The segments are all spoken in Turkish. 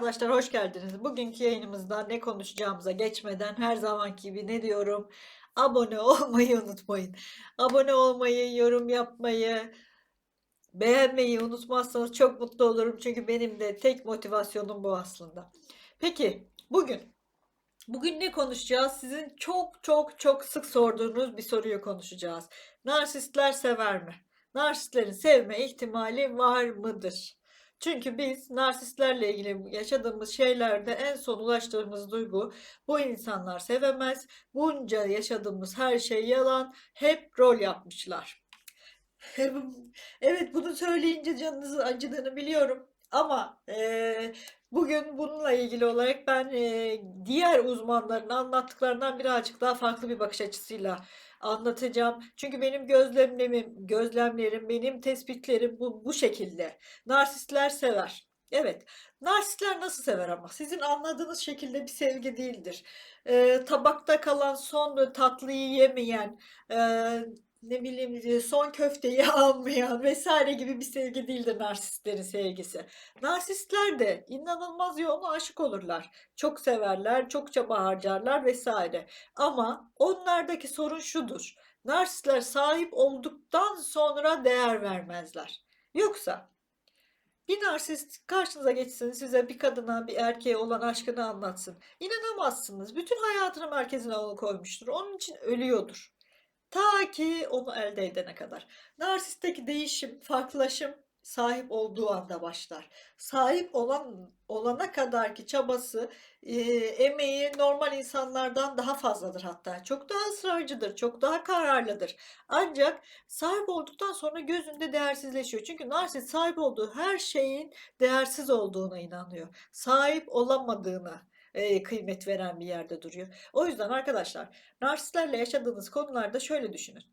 arkadaşlar hoş geldiniz. Bugünkü yayınımızda ne konuşacağımıza geçmeden her zamanki gibi ne diyorum? Abone olmayı unutmayın. Abone olmayı, yorum yapmayı, beğenmeyi unutmazsanız çok mutlu olurum. Çünkü benim de tek motivasyonum bu aslında. Peki bugün Bugün ne konuşacağız? Sizin çok çok çok sık sorduğunuz bir soruyu konuşacağız. Narsistler sever mi? Narsistlerin sevme ihtimali var mıdır? Çünkü biz narsistlerle ilgili yaşadığımız şeylerde en son ulaştığımız duygu bu insanlar sevemez. Bunca yaşadığımız her şey yalan. Hep rol yapmışlar. Evet bunu söyleyince canınızın acıdığını biliyorum. Ama eee, bugün bununla ilgili olarak ben eee, diğer uzmanların anlattıklarından birazcık daha farklı bir bakış açısıyla anlatacağım. Çünkü benim gözlemlerim, gözlemlerim, benim tespitlerim bu, bu şekilde. Narsistler sever. Evet, narsistler nasıl sever ama? Sizin anladığınız şekilde bir sevgi değildir. Eee, tabakta kalan son tatlıyı yemeyen, eee, ne bileyim e, son köfteyi almayan vesaire gibi bir sevgi değildir narsistlerin sevgisi. Narsistler de inanılmaz yoğun aşık olurlar. Çok severler, çok çaba harcarlar vesaire. Ama onlardaki sorun şudur. Narsistler sahip olduktan sonra değer vermezler. Yoksa bir narsist karşınıza geçsin size bir kadına bir erkeğe olan aşkını anlatsın. İnanamazsınız. Bütün hayatını merkezine onu koymuştur. Onun için ölüyordur. Ta ki onu elde edene kadar. Narsistteki değişim, farklılaşım sahip olduğu anda başlar. Sahip olan olana kadarki çabası, eee, emeği normal insanlardan daha fazladır hatta. Çok daha ısrarcıdır, çok daha kararlıdır. Ancak sahip olduktan sonra gözünde değersizleşiyor. Çünkü narsist sahip olduğu her şeyin değersiz olduğuna inanıyor. Sahip olamadığına kıymet veren bir yerde duruyor. O yüzden arkadaşlar narsistlerle yaşadığınız konularda şöyle düşünün.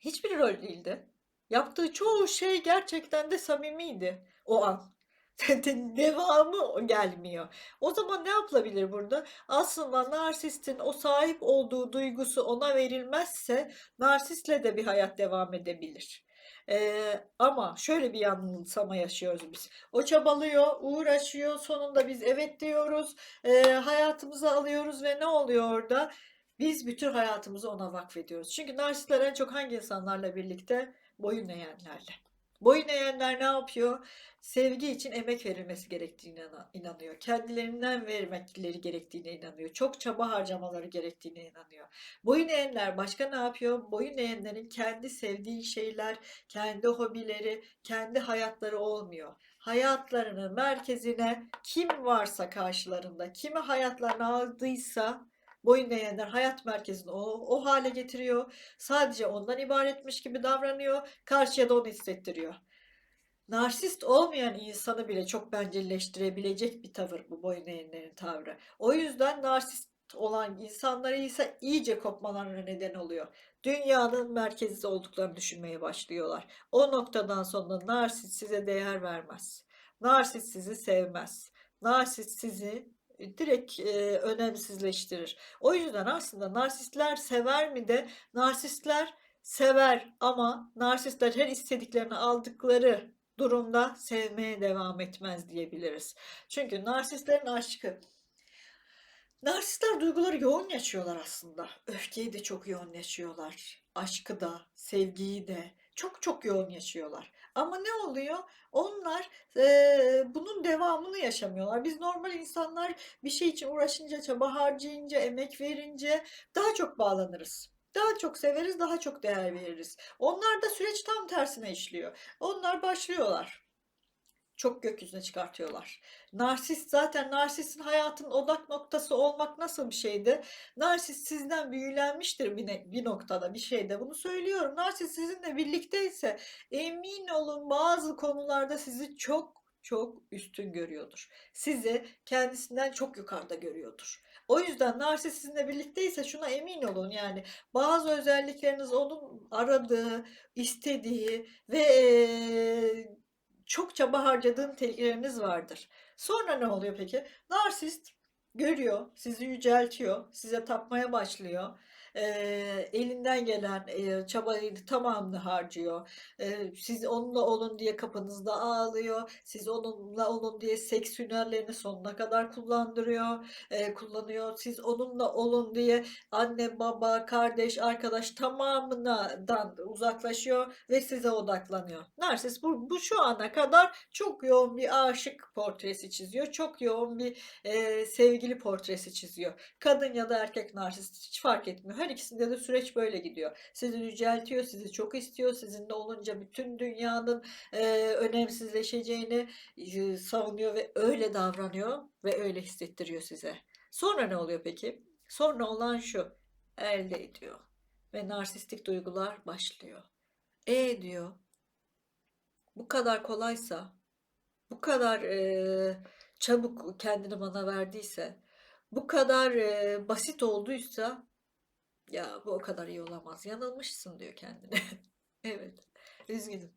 Hiçbir rol değildi. Yaptığı çoğu şey gerçekten de samimiydi o an. Devamı gelmiyor. O zaman ne yapılabilir burada? Aslında narsistin o sahip olduğu duygusu ona verilmezse narsistle de bir hayat devam edebilir. Ee, ama şöyle bir yanılsama yaşıyoruz biz. O çabalıyor, uğraşıyor, sonunda biz evet diyoruz, ee, hayatımıza alıyoruz ve ne oluyor orada? Biz bütün hayatımızı ona vakfediyoruz. Çünkü narsistler en çok hangi insanlarla birlikte? Boyun eğenlerle. Boyun eğenler ne yapıyor? Sevgi için emek verilmesi gerektiğine inan- inanıyor. Kendilerinden vermekleri gerektiğine inanıyor. Çok çaba harcamaları gerektiğine inanıyor. Boyun eğenler başka ne yapıyor? Boyun eğenlerin kendi sevdiği şeyler, kendi hobileri, kendi hayatları olmuyor. Hayatlarının merkezine kim varsa karşılarında, kimi hayatlarını aldıysa boyun eğenler hayat merkezini o, o hale getiriyor. Sadece ondan ibaretmiş gibi davranıyor. Karşıya da onu hissettiriyor. Narsist olmayan insanı bile çok bencilleştirebilecek bir tavır bu boyun eğenlerin tavrı. O yüzden narsist olan insanları ise iyice kopmalarına neden oluyor. Dünyanın merkezi olduklarını düşünmeye başlıyorlar. O noktadan sonra narsist size değer vermez. Narsist sizi sevmez. Narsist sizi direkt e, önemsizleştirir. O yüzden aslında narsistler sever mi de narsistler sever ama narsistler her istediklerini aldıkları durumda sevmeye devam etmez diyebiliriz. Çünkü narsistlerin aşkı Narsistler duyguları yoğun yaşıyorlar aslında. Öfkeyi de çok yoğun yaşıyorlar. Aşkı da, sevgiyi de çok çok yoğun yaşıyorlar. Ama ne oluyor? Onlar eee, bunun devamını yaşamıyorlar. Biz normal insanlar bir şey için uğraşınca, çaba harcayınca, emek verince daha çok bağlanırız. Daha çok severiz, daha çok değer veririz. Onlar da süreç tam tersine işliyor. Onlar başlıyorlar çok gökyüzüne çıkartıyorlar. Narsist zaten narsistin hayatın odak noktası olmak nasıl bir şeydi? Narsist sizden büyülenmiştir bir, ne- bir noktada bir şeyde. Bunu söylüyorum. Narsist sizinle birlikteyse emin olun bazı konularda sizi çok çok üstün görüyordur. Sizi kendisinden çok yukarıda görüyordur. O yüzden narsist sizinle birlikteyse şuna emin olun yani bazı özellikleriniz onun aradığı, istediği ve eee, çok çaba harcadığın tehlikeleriniz vardır. Sonra ne oluyor peki? Narsist görüyor, sizi yüceltiyor, size tapmaya başlıyor. Eee, elinden gelen, eee, çabayı tamamını harcıyor. Eee, siz onunla olun diye kapınızda ağlıyor. Siz onunla olun diye seks hünerlerini sonuna kadar kullandırıyor, eee, kullanıyor. Siz onunla olun diye anne, baba, kardeş, arkadaş tamamından uzaklaşıyor ve size odaklanıyor. Narsist bu, bu şu ana kadar çok yoğun bir aşık portresi çiziyor. Çok yoğun bir eee, sevgili portresi çiziyor. Kadın ya da erkek narsist hiç fark etmiyor. Her ikisinde de süreç böyle gidiyor. Sizi yüceltiyor, sizi çok istiyor. Sizinle olunca bütün dünyanın eee, önemsizleşeceğini eee, savunuyor ve öyle davranıyor ve öyle hissettiriyor size. Sonra ne oluyor peki? Sonra olan şu. Elde ediyor. Ve narsistik duygular başlıyor. E diyor. Bu kadar kolaysa, bu kadar eee, çabuk kendini bana verdiyse, bu kadar eee, basit olduysa ya bu o kadar iyi olamaz. Yanılmışsın diyor kendine. Evet. Üzgünüm.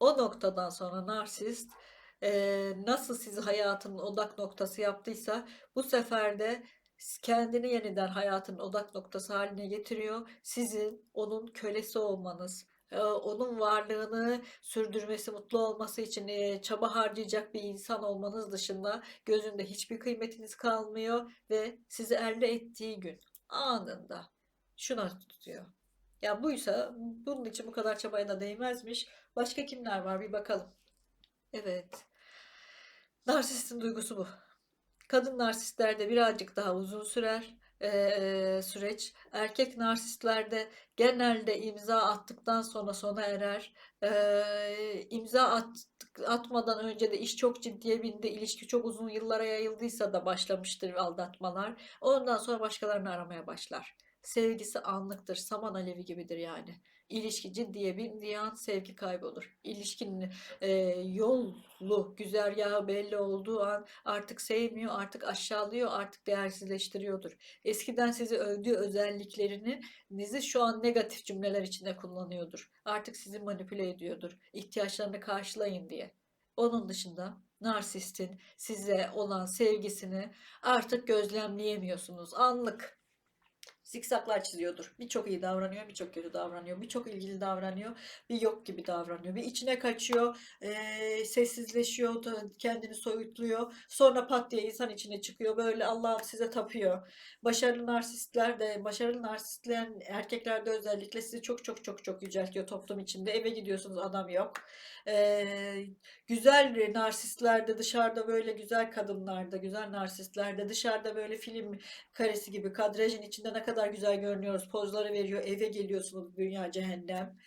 O noktadan sonra narsist eee, nasıl sizi hayatının odak noktası yaptıysa bu sefer de kendini yeniden hayatın odak noktası haline getiriyor. Sizin onun kölesi olmanız, onun varlığını sürdürmesi, mutlu olması için çaba harcayacak bir insan olmanız dışında gözünde hiçbir kıymetiniz kalmıyor ve sizi elde ettiği gün anında şuna tutuyor. Ya buysa bunun için bu kadar çabaya da değmezmiş. Başka kimler var bir bakalım. Evet. Narsistin duygusu bu. Kadın narsistlerde birazcık daha uzun sürer eee, süreç. Erkek narsistlerde genelde imza attıktan sonra sona erer. Eee imza attık, atmadan önce de iş çok ciddiye bindi, ilişki çok uzun yıllara yayıldıysa da başlamıştır aldatmalar. Ondan sonra başkalarını aramaya başlar. Sevgisi anlıktır, saman alevi gibidir yani. İlişki ciddiye bindiği an sevgi kaybolur. İlişkinin eee, yolu, güzergahı belli olduğu an artık sevmiyor, artık aşağılıyor, artık değersizleştiriyordur. Eskiden sizi övdüğü özelliklerini nizi şu an negatif cümleler içinde kullanıyordur. Artık sizi manipüle ediyordur. İhtiyaçlarını karşılayın diye. Onun dışında narsistin size olan sevgisini artık gözlemleyemiyorsunuz. Anlık zikzaklar çiziyordur. Birçok iyi davranıyor, birçok kötü davranıyor, birçok ilgili davranıyor, bir yok gibi davranıyor. Bir içine kaçıyor, eee, sessizleşiyor, kendini soyutluyor. Sonra pat diye insan içine çıkıyor. Böyle Allah'ım size tapıyor. Başarılı narsistler de, başarılı narsistlerin erkeklerde özellikle sizi çok çok çok çok yüceltiyor toplum içinde. Eve gidiyorsunuz adam yok. Eee, güzel narsistlerde dışarıda böyle güzel kadınlarda, güzel narsistlerde dışarıda böyle film karesi gibi kadrajın içinde ne kadar güzel görünüyoruz. Pozları veriyor. Eve geliyorsunuz dünya cehennem.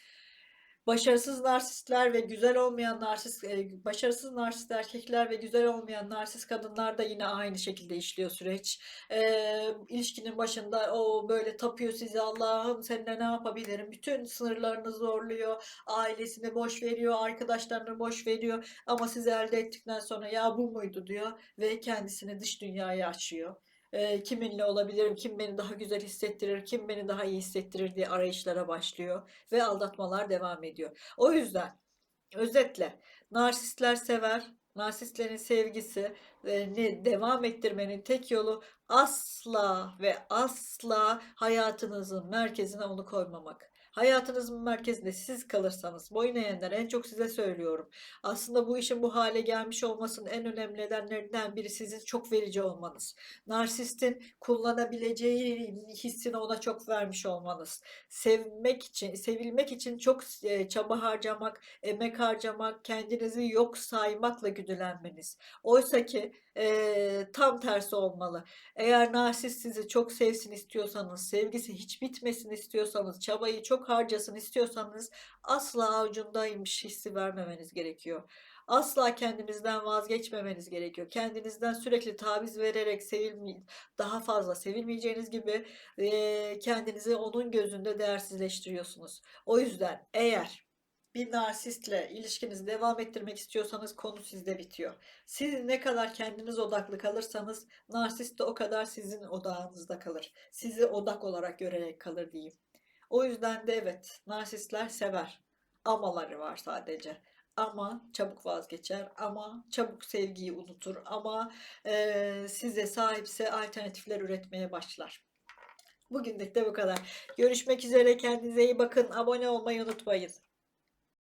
Başarısız narsistler ve güzel olmayan narsist, e, başarısız narsist erkekler ve güzel olmayan narsist kadınlar da yine aynı şekilde işliyor süreç. E, ilişkinin başında o böyle tapıyor sizi Allah'ım seninle ne yapabilirim? Bütün sınırlarını zorluyor. Ailesini boş veriyor, arkadaşlarını boş veriyor. Ama sizi elde ettikten sonra ya bu muydu diyor ve kendisini dış dünyaya açıyor. Eee, kiminle olabilirim, kim beni daha güzel hissettirir, kim beni daha iyi hissettirir diye arayışlara başlıyor ve aldatmalar devam ediyor. O yüzden özetle narsistler sever, narsistlerin sevgisi e, ne devam ettirmenin tek yolu asla ve asla hayatınızın merkezine onu koymamak. Hayatınızın merkezinde siz kalırsanız, boyun eğenler en çok size söylüyorum. Aslında bu işin bu hale gelmiş olmasının en önemli nedenlerinden biri sizin çok verici olmanız. Narsistin kullanabileceği hissini ona çok vermiş olmanız. Sevmek için, sevilmek için çok e, çaba harcamak, emek harcamak, kendinizi yok saymakla güdülenmeniz. Oysa ki e, tam tersi olmalı. Eğer narsist sizi çok sevsin istiyorsanız, sevgisi hiç bitmesin istiyorsanız, çabayı çok harcasın istiyorsanız asla avucundaymış hissi vermemeniz gerekiyor. Asla kendinizden vazgeçmemeniz gerekiyor. Kendinizden sürekli taviz vererek sevilme, daha fazla sevilmeyeceğiniz gibi eee, kendinizi onun gözünde değersizleştiriyorsunuz. O yüzden eğer bir narsistle ilişkinizi devam ettirmek istiyorsanız konu sizde bitiyor. Siz ne kadar kendiniz odaklı kalırsanız narsist de o kadar sizin odağınızda kalır. Sizi odak olarak görerek kalır diyeyim. O yüzden de evet, narsistler sever. Amaları var sadece. Ama çabuk vazgeçer, ama çabuk sevgiyi unutur, ama eee, size sahipse alternatifler üretmeye başlar. Bugünlük de bu kadar. Görüşmek üzere. Kendinize iyi bakın. Abone olmayı unutmayın.